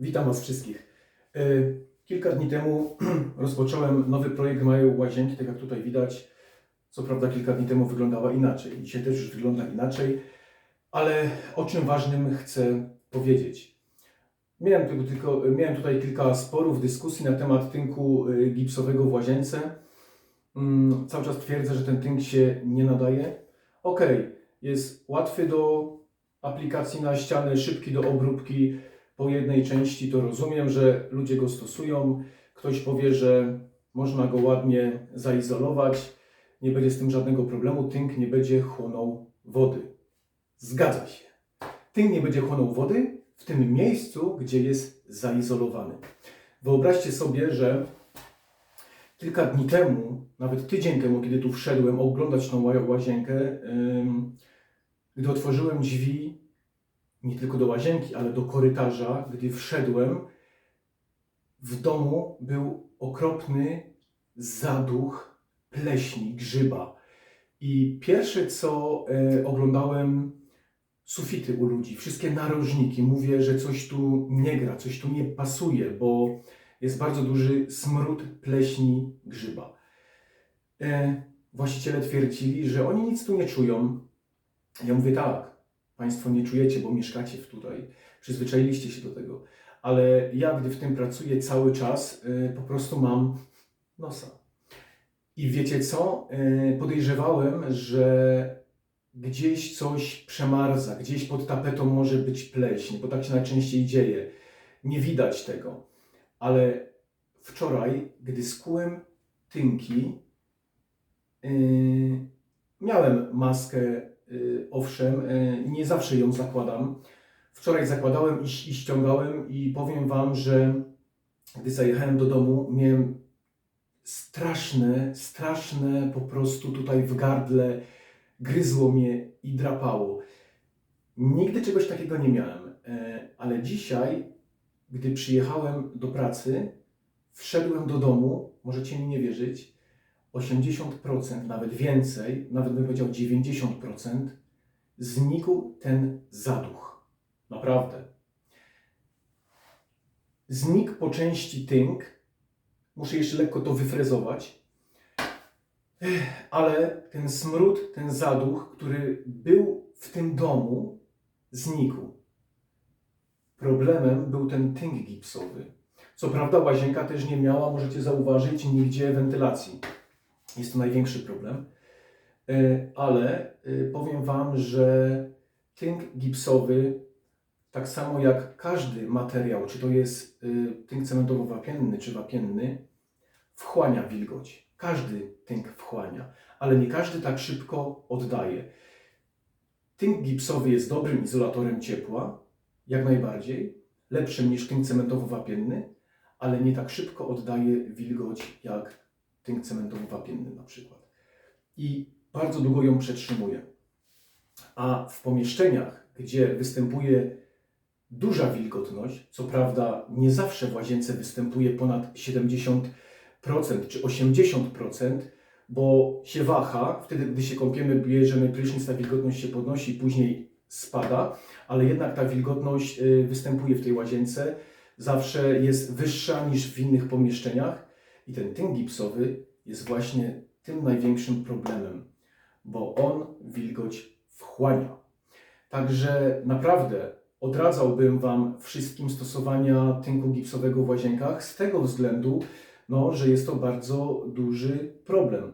Witam Was wszystkich. E, Kilka dni temu rozpocząłem nowy projekt Mają Łazienki, tak jak tutaj widać. Co prawda kilka dni temu wyglądała inaczej. Dzisiaj też już wygląda inaczej, ale o czym ważnym chcę powiedzieć. Miałem, tylko, tylko, miałem tutaj kilka sporów, dyskusji na temat tynku y, gipsowego w łazience. Mm, Cały czas twierdzę, że ten tynk się nie nadaje. Ok, jest łatwy do aplikacji na ścianę, szybki do obróbki po jednej części, to rozumiem, że ludzie go stosują. Ktoś powie, że można go ładnie zaizolować, nie będzie z tym żadnego problemu, tynk nie będzie chłonął wody. Zgadza się. Tynk nie będzie chłonął wody w tym miejscu, gdzie jest zaizolowany. Wyobraźcie sobie, że kilka dni temu, nawet tydzień temu, kiedy tu wszedłem oglądać tą ła- łazienkę, gdy otworzyłem drzwi nie tylko do łazienki, ale do korytarza, gdy wszedłem, w domu był okropny zaduch pleśni, grzyba. I pierwsze co e, oglądałem, sufity u ludzi, wszystkie narożniki. Mówię, że coś tu nie gra, coś tu nie pasuje, bo jest bardzo duży smród pleśni, grzyba. E, właściciele twierdzili, że oni nic tu nie czują. Ja mówię tak, Państwo nie czujecie, bo mieszkacie w tutaj, przyzwyczailiście się do tego. Ale ja, gdy w tym pracuję cały czas, y, po prostu mam nosa. I wiecie co? Y, podejrzewałem, że gdzieś coś przemarza, gdzieś pod tapetą może być pleśń, bo tak się najczęściej dzieje. Nie widać tego. Ale wczoraj, gdy skułem tynki, yy, miałem maskę owszem, y, nie zawsze ją zakładam. Wczoraj zakładałem i, i ściągałem i powiem Wam, że gdy zajechałem do domu, miałem straszne, straszne po prostu tutaj w gardle, gryzło mnie i drapało. Nigdy czegoś takiego nie miałem, e, ale dzisiaj, gdy przyjechałem do pracy, wszedłem do domu, możecie mi nie wierzyć, 80%, nawet więcej, nawet bym powiedział 90%, znikł ten zaduch. Naprawdę. Znikł po części tynk. Muszę jeszcze lekko to wyfrezować. Ale ten smród, ten zaduch, który był w tym domu, znikł. Problemem był ten tynk gipsowy. Co prawda łazienka też nie miała, możecie zauważyć, nigdzie wentylacji. Jest to największy problem. E, Ale e, powiem Wam, że tynk gipsowy, tak samo jak każdy materiał, czy to jest e, tynk cementowo-wapienny, czy wapienny, wchłania wilgoć. Każdy tynk wchłania, ale nie każdy tak szybko oddaje. Tynk gipsowy jest dobrym izolatorem ciepła, jak najbardziej, lepszym niż tynk cementowo-wapienny, ale nie tak szybko oddaje wilgoć jak tynk cementowo-wapienny na przykład. I bardzo długo ją przetrzymuje. A w pomieszczeniach, gdzie występuje duża wilgotność, co prawda nie zawsze w łazience występuje ponad 70% czy 80%, bo się waha, wtedy gdy się kąpiemy, bierzemy prysznic, ta wilgotność się podnosi, później spada, ale jednak ta wilgotność y, występuje w tej łazience, zawsze jest wyższa niż w innych pomieszczeniach i ten tynk gipsowy jest właśnie tym największym problemem, bo on wilgoć wchłania. Także naprawdę odradzałbym Wam wszystkim stosowania tynku gipsowego w łazienkach z tego względu, no, że jest to bardzo duży problem.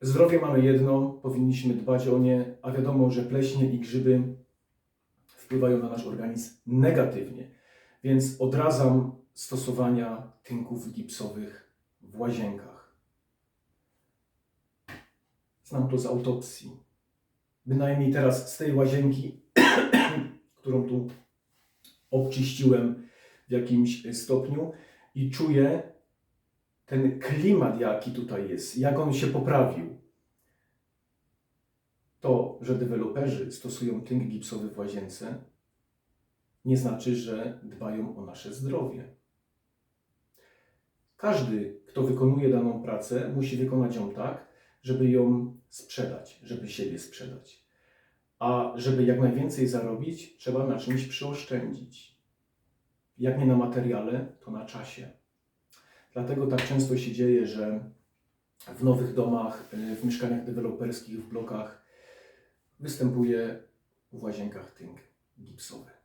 Zdrowie mamy jedno, powinniśmy dbać o nie, a wiadomo, że pleśnie i grzyby wpływają na nasz organizm negatywnie. Więc odradzam stosowania tynków gipsowych w łazienkach. Znam to z autopsji. Bynajmniej teraz z tej łazienki, którą tu obczyściłem w jakimś stopniu i czuję ten klimat, jaki tutaj jest, jak on się poprawił. To, że deweloperzy stosują tynk gipsowy w łazience, nie znaczy, że dbają o nasze zdrowie. Każdy, kto wykonuje daną pracę, musi wykonać ją tak, żeby ją sprzedać, żeby siebie sprzedać. A żeby jak najwięcej zarobić, trzeba na czymś przyoszczędzić. jak nie na materiale, to na czasie. Dlatego tak często się dzieje, że w nowych domach, y, w mieszkaniach deweloperskich, w blokach występuje w łazienkach tynk gipsowy.